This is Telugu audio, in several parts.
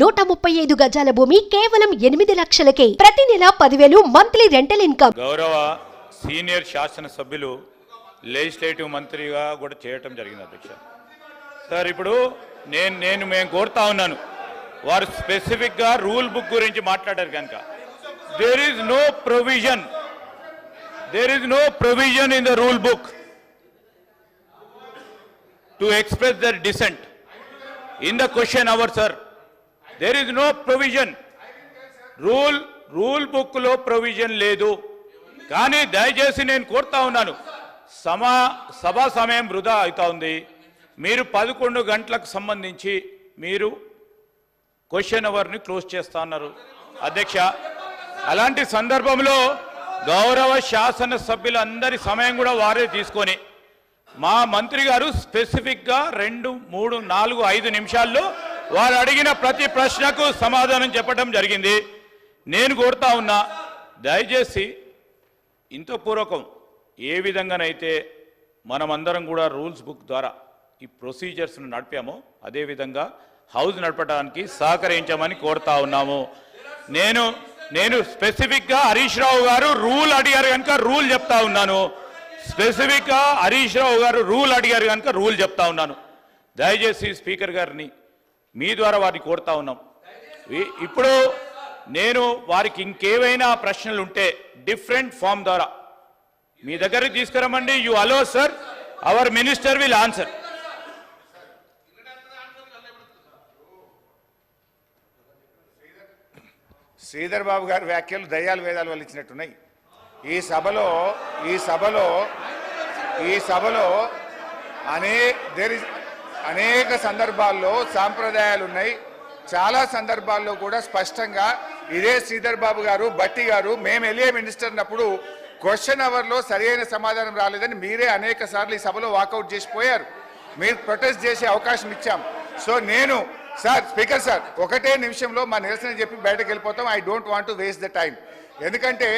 నూట ముప్పై ఐదు గజాల భూమి కేవలం ఎనిమిది లక్షలకే. ప్రతి నెల పదివేలు మంత్లీ రెంటల్ ఇన్కమ్. గౌరవ సీనియర్ శాసనసభ్యులు లెజిస్లేటివ్ మంత్రిగా కూడా చేయటం జరిగింది అధ్యక్ష. సార్ ఇప్పుడు నేను నేను మేము కోరుతా ఉన్నాను వారు స్పెసిఫిక్గా రూల్ బుక్ గురించి మాట్లాడారు కనుక. There is no provision there is no provision in the rule book to express their dissent in the question hour sir there is no provision rule rule బుక్లో ప్రొవిజన్ లేదు. కానీ దయచేసి నేను కోరుతా ఉన్నాను. సమా సభా సమయం వృధా అవుతా ఉంది. మీరు పదకొండు గంటలకు సంబంధించి మీరు క్వశ్చన్ అవర్ని క్లోజ్ చేస్తా ఉన్నారు అధ్యక్ష అలాంటి సందర్భంలో గౌరవ శాసన సభ్యులందరి సమయం కూడా వారే తీసుకొని మా మంత్రి గారు స్పెసిఫిక్గా రెండు మూడు నాలుగు ఐదు నిమిషాల్లో వారు అడిగిన ప్రతి ప్రశ్నకు సమాధానం చెప్పడం జరిగింది. నేను కోరుతా ఉన్నా దయచేసి ఇంత పూర్వకం ఏ విధంగానైతే మనమందరం కూడా రూల్స్ బుక్ ద్వారా ఈ ప్రొసీజర్స్ను నడిపామో అదేవిధంగా హౌస్ నడపడానికి సహకరించమని కోరుతా ఉన్నాము. నేను నేను స్పెసిఫిక్గా హరీష్ రావు గారు రూల్ అడిగారు కనుక రూల్ చెప్తా ఉన్నాను. స్పెసిఫిక్గా హరీష్ రావు గారు రూల్ అడిగారు కనుక రూల్ చెప్తా ఉన్నాను. దయచేసి స్పీకర్ గారిని మీ ద్వారా వారిని కోరుతా ఉన్నాం. ఈ- ఇప్పుడు నేను వారికి ఇంకేవైనా ప్రశ్నలు ఉంటే డిఫరెంట్ ఫామ్ ద్వారా. మీ దగ్గరికి తీసుకురమ్మండి. You allow sir. Our minister will answer. Sridhar Babu గారి వ్యాఖ్యలు దయ్యాలు వేదాలు వాళ్ళు ఇచ్చినట్టున్నాయి. ఈ సభలో ఈ సభలో ఈ సభలో అనే దేర్ ఇస్ అనేక సందర్భాల్లో సాంప్రదాయాలు ఉన్నాయి. చాలా సందర్భాల్లో కూడా స్పష్టంగా ఇదే శ్రీధర్ బాబు గారు బట్టి గారు మేము వెళ్ళే మినిస్టర్ అన్నప్పుడు క్వశ్చన్ అవర్లో సరైన సమాధానం రాలేదని మీరే అనేక సార్లు ఈ సభలో వాకౌట్ చేసిపోయారు మీరు ప్రొటెస్ట్ చేసే అవకాశం ఇచ్చాం. సో నేను సార్ స్పీకర్ సార్ ఒకటే నిమిషంలో మా నిరసన చెప్పి బయటకు వెళ్ళిపోతాం. I don't want to waste the time ఎందుకంటే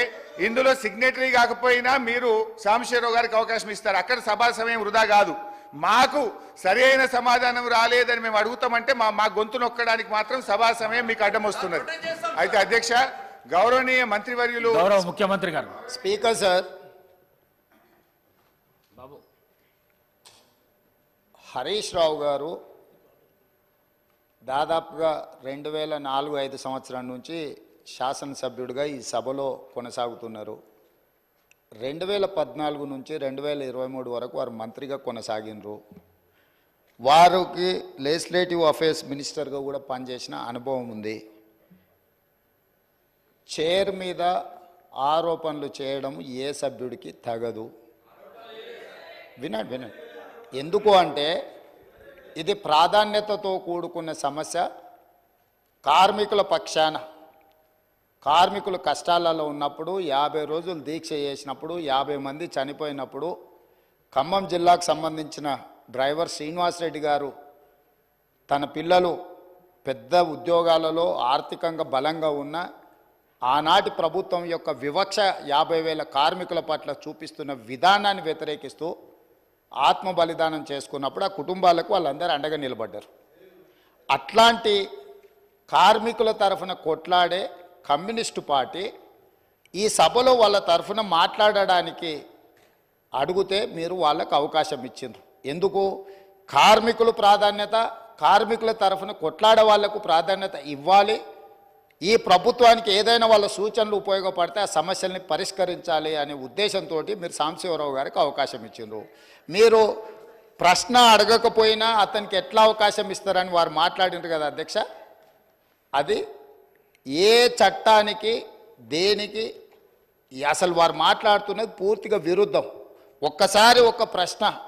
ఇందులో సిగ్నేటరీ కాకపోయినా మీరు సాంబశివరావు గారికి అవకాశం ఇస్తారు. అక్కడ సభా సమయం వృధా కాదు. మాకు సరైన సమాధానం రాలేదని మేము అడుగుతామంటే మా మా గొంతు నొక్కడానికి మాత్రం సభా సమయం మీకు అడ్డం వస్తున్నది. అయితే అధ్యక్ష గౌరవనీయ మంత్రివర్యులు గౌరవ ముఖ్యమంత్రి గారు. Speaker sir. బాబు. హరీష్ రావు గారు దాదాపుగా రెండు వేల నాలుగు ఐదు సంవత్సరం నుంచి శాసనసభ్యుడిగా ఈ సభలో కొనసాగుతున్నారు. రెండు వేల పద్నాలుగు నుంచి రెండు వేల ఇరవై మూడు వరకు వారు మంత్రిగా కొనసాగినరు వారికి లెజిస్లేటివ్ అఫేర్స్ మినిస్టర్గా కూడా పనిచేసిన అనుభవం ఉంది. చైర్ మీద ఆరోపణలు చేయడం ఏ సభ్యుడికి తగదు. వినండి వినండి. ఎందుకు అంటే ఇది ప్రాధాన్యతతో కూడుకున్న సమస్య. కార్మికుల పక్షాన కార్మికులు కష్టాలలో ఉన్నప్పుడు యాభై రోజులు దీక్ష చేసినప్పుడు యాభై మంది చనిపోయినప్పుడు ఖమ్మం జిల్లాకు సంబంధించిన డ్రైవర్ శ్రీనివాసరెడ్డి గారు తన పిల్లలు పెద్ద ఉద్యోగాలలో ఆర్థికంగా బలంగా ఉన్న ఆనాటి ప్రభుత్వం యొక్క వివక్ష యాభై వేల కార్మికుల పట్ల చూపిస్తున్న విధానాన్ని వ్యతిరేకిస్తూ ఆత్మ బలిదానం చేసుకున్నప్పుడు ఆ కుటుంబాలకు వాళ్ళందరూ అండగా నిలబడ్డారు. అట్లాంటి కార్మికుల తరఫున కొట్లాడే కమ్యూనిస్టు పార్టీ ఈ సభలో వాళ్ళ తరఫున మాట్లాడడానికి అడిగితే మీరు వాళ్ళకు అవకాశం ఇచ్చిండ్రు. ఎందుకు? కార్మికులు ప్రాధాన్యత కార్మికుల తరఫున కొట్లాడే వాళ్ళకు ప్రాధాన్యత ఇవ్వాలి. ఈ ప్రభుత్వానికి ఏదైనా వాళ్ళ సూచనలు ఉపయోగపడితే ఆ సమస్యల్ని పరిష్కరించాలి అనే ఉద్దేశంతో మీరు సాంబశివరావు గారికి అవకాశం ఇచ్చిండ్రు. మీరు ప్రశ్న అడగకపోయినా అతనికి ఎట్లా అవకాశం ఇస్తారని వారు మాట్లాడినారు కదా అధ్యక్ష? అది ఏ చట్టానికి దేనికి అసలు వారు మాట్లాడుతున్నది పూర్తిగా విరుద్ధం. ఒక్కసారి ఒక ప్రశ్న.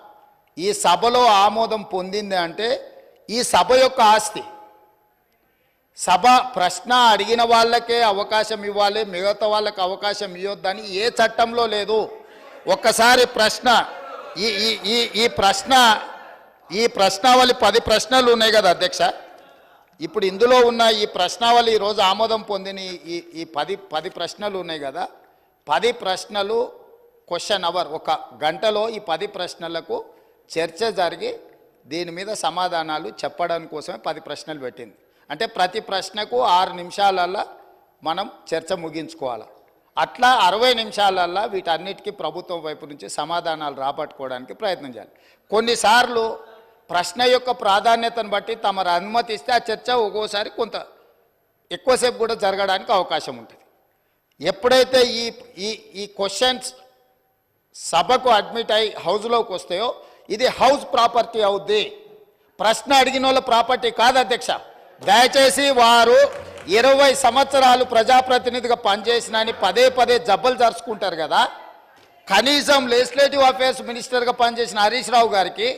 ఈ సభలో ఆమోదం పొందింది అంటే ఈ సభ యొక్క ఆస్తి. సభ ప్రశ్న అడిగిన వాళ్ళకే అవకాశం ఇవ్వాలి మిగతా వాళ్ళకి అవకాశం ఇవ్వద్దని ఏ చట్టంలో లేదు. ఒక్కసారి ప్రశ్న. ఈ ఈ ఈ ఈ ప్రశ్న ఈ ప్రశ్నావళి పది ప్రశ్నలు ఉన్నాయి కదా అధ్యక్ష? ఇప్పుడు ఇందులో ఉన్న ఈ ప్రశ్నావళి ఈరోజు ఆమోదం పొందిన ఈ- ఈ పది పది ప్రశ్నలు ఉన్నాయి కదా. పది ప్రశ్నలు క్వశ్చన్ అవర్ ఒక గంటలో ఈ పది ప్రశ్నలకు చర్చ జరిగి దీని మీద సమాధానాలు చెప్పడం కోసమే పది ప్రశ్నలు పెట్టింది. అంటే ప్రతి ప్రశ్నకు ఆరు నిమిషాలల్లో మనం చర్చ ముగించుకోవాలి. అట్లా అరవై నిమిషాలల్లో వీటన్నిటికీ ప్రభుత్వం వైపు నుంచి సమాధానాలు రాబట్టుకోవడానికి ప్రయత్నం చేయాలి. కొన్నిసార్లు ప్రశ్న యొక్క ప్రాధాన్యతను బట్టి తమరు అనుమతిస్తే ఆ చర్చ ఒక్కోసారి కొంత ఎక్కువసేపు కూడా జరగడానికి అవకాశం ఉంటుంది. ఎప్పుడైతే ఈ ఈ ఈ క్వశ్చన్స్ సభకు అడ్మిట్ అయి హౌస్లోకి వస్తాయో ఇది హౌస్ ప్రాపర్టీ అవుద్ది. ప్రశ్న అడిగిన వాళ్ళ ప్రాపర్టీ కాదు అధ్యక్ష. దయచేసి వారు ఇరవై సంవత్సరాలు ప్రజాప్రతినిధిగా పనిచేసిన అని పదే పదే జబ్బలు జరుచుకుంటారు కదా. కనీసం లెజిస్లేటివ్ అఫేర్స్ మినిస్టర్గా పనిచేసిన హరీష్ రావు గారికి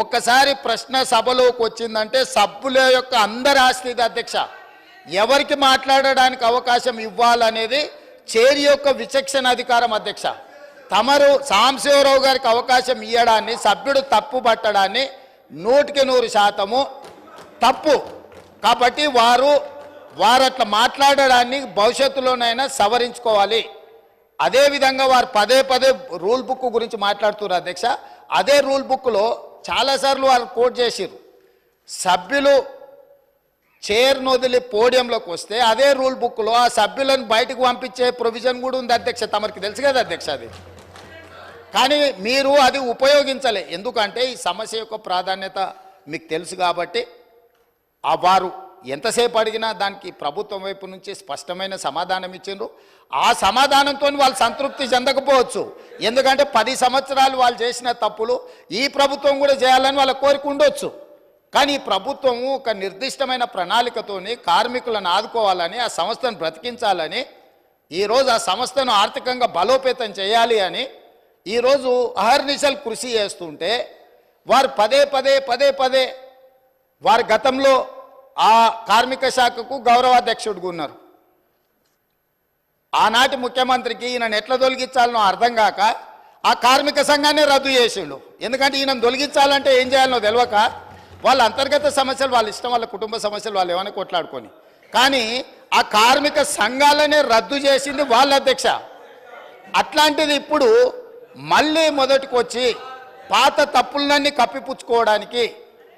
ఒక్కసారి ప్రశ్న సభలోకి వచ్చిందంటే సభ్యుల యొక్క అందరి ఆస్తి అధ్యక్ష. ఎవరికి మాట్లాడడానికి అవకాశం ఇవ్వాలనేది చేరి యొక్క విచక్షణ అధికారం అధ్యక్ష. తమరు సాంశివరావు గారికి అవకాశం ఇవ్వడాన్ని సభ్యుడు తప్పు పట్టడాన్ని నూటికి నూరు శాతము తప్పు. కాబట్టి వారు వారు అట్లా మాట్లాడడాన్ని భవిష్యత్తులోనైనా సవరించుకోవాలి. అదేవిధంగా వారు పదే పదే రూల్ బుక్ గురించి మాట్లాడుతున్నారు అధ్యక్ష. అదే రూల్ బుక్లో చాలాసార్లు వాళ్ళు కోట్ చేసిర్రు. సభ్యులు చైర్ను వదిలి పోడియంలోకి వస్తే అదే రూల్ బుక్లో ఆ సభ్యులను బయటకు పంపించే ప్రొవిజన్ కూడా ఉంది అధ్యక్ష తమరికి తెలుసు కదా అధ్యక్ష అది. కానీ మీరు అది ఉపయోగించలే. ఎందుకంటే ఈ సమస్య యొక్క ప్రాధాన్యత మీకు తెలుసు కాబట్టి ఆ వారు ఎంతసేపు అడిగినా దానికి ప్రభుత్వం వైపు నుంచి స్పష్టమైన సమాధానం ఇచ్చిండ్రు. ఆ సమాధానంతో వాళ్ళు సంతృప్తి చెందకపోవచ్చు. ఎందుకంటే పది సంవత్సరాలు వాళ్ళు చేసిన తప్పులు ఈ ప్రభుత్వం కూడా చేయాలని వాళ్ళ కోరిక ఉండొచ్చు. కానీ ఈ ప్రభుత్వము ఒక నిర్దిష్టమైన ప్రణాళికతోని కార్మికులను ఆదుకోవాలని ఆ సంస్థను బ్రతికించాలని ఈరోజు ఆ సంస్థను ఆర్థికంగా బలోపేతం చేయాలి అని ఈరోజు అహర్నిశలు కృషి చేస్తుంటే వారు పదే పదే పదే పదే వారి గతంలో ఆ కార్మిక శాఖకు గౌరవాధ్యక్షుడుగా ఉన్నారు. ఆనాటి ముఖ్యమంత్రికి ఈయనను ఎట్లా తొలగించాలనో అర్థం కాక ఆ కార్మిక సంఘాన్ని రద్దు చేసిండు. ఎందుకంటే ఈయన తొలగించాలంటే ఏం చేయాలనో తెలియక వాళ్ళ అంతర్గత సమస్యలు వాళ్ళ ఇష్టం వాళ్ళ కుటుంబ సమస్యలు వాళ్ళు ఏమైనా కొట్లాడుకొని. కానీ ఆ కార్మిక సంఘాలనే రద్దు చేసింది వాళ్ళ అధ్యక్ష. అట్లాంటిది ఇప్పుడు మళ్ళీ మొదటికి వచ్చి పాత తప్పులన్నీ కప్పిపుచ్చుకోవడానికి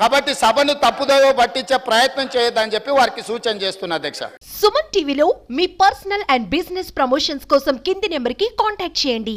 కాబట్టి సభను తప్పుదోవ పట్టించే ప్రయత్నం చేయొద్దని చెప్పి వారికి సూచన చేస్తున్నా అధ్యక్ష. సుమన్ టీవీలో మీ పర్సనల్ అండ్ బిజినెస్ ప్రమోషన్స్ కోసం కింది నెంబర్కి కాంటాక్ట్ చేయండి.